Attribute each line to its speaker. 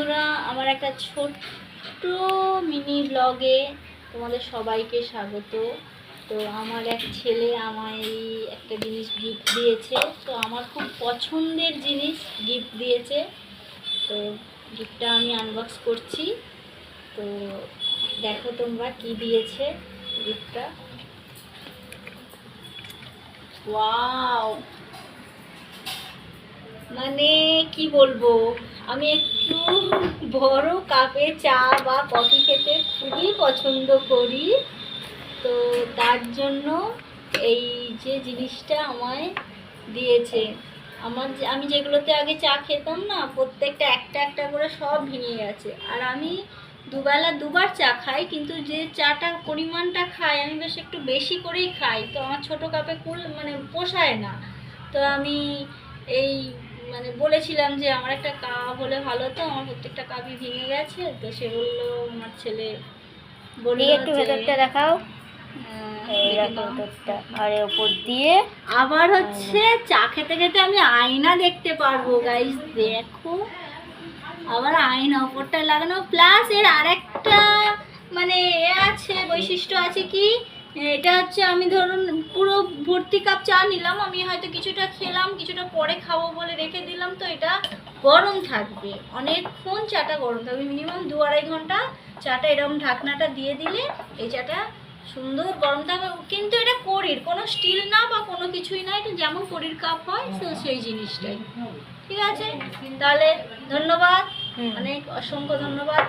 Speaker 1: বন্ধুরা, আমার একটা ছোট্ট মিনি ব্লগে তোমাদের সবাইকে স্বাগত। তো আমার এক ছেলে আমায় একটা জিনিস গিফট দিয়েছে। তো আমার খুব পছন্দের জিনিস গিফট দিয়েছে। তো গিফটটা আমি আনবক্স করছি। তো দেখো তোমরা কি দিয়েছে গিফটটা ওয়াও মানে কি বলব? আমি একটু বড় কাপে চা বা কফি খেতে খুবই পছন্দ করি। তো তার জন্য এই যে জিনিসটা আমায় দিয়েছে, আমার আমি যেগুলোতে আগে চা খেতাম না, প্রত্যেকটা একটা একটা করে সব ভেঙে গেছে। আর আমি দুবেলা দুবার চা খাই, কিন্তু যে চাটা পরিমাণটা খাই, আমি বেশ একটু বেশি করেই খাই। তো আমার ছোটো কাপে কুল মানে পোষায় না। তো আমি এই মানে বলেছিলাম যে আমার একটা কা হলে ভালো তো আমার প্রত্যেকটা কাপই ভেঙে গেছে। তো সে বলল আমার ছেলে বলল
Speaker 2: একটু ভেতরটা দেখাও। আর দিয়ে।
Speaker 1: আবার হচ্ছে চা খেতে খেতে আমি আয়না দেখতে পারব গাইস দেখো। আবার আয়না ওপরটা লাগানো। প্লাস এর আরেকটা মানে এ আছে বৈশিষ্ট্য আছে কি? এটা হচ্ছে আমি ধরুন পুরো ভর্তি কাপ চা নিলাম আমি হয়তো কিছুটা খেলাম কিছুটা পরে খাব বলে রেখে তো এটা গরম থাকবে। অনেকক্ষণ চাটা গরম থাকবে। মিনিমাম দু আড়াই ঘণ্টা চাটা এরকম ঢাকনাটা দিয়ে দিলে এই চাটা সুন্দর গরম থাকবে। কিন্তু এটা কড়ির কোনো স্টিল না বা কোনো কিছুই না এটা যেমন কড়ির কাপ হয় তো সেই জিনিসটাই। ঠিক আছে? তাহলে ধন্যবাদ। অনেক অসংখ্য ধন্যবাদ।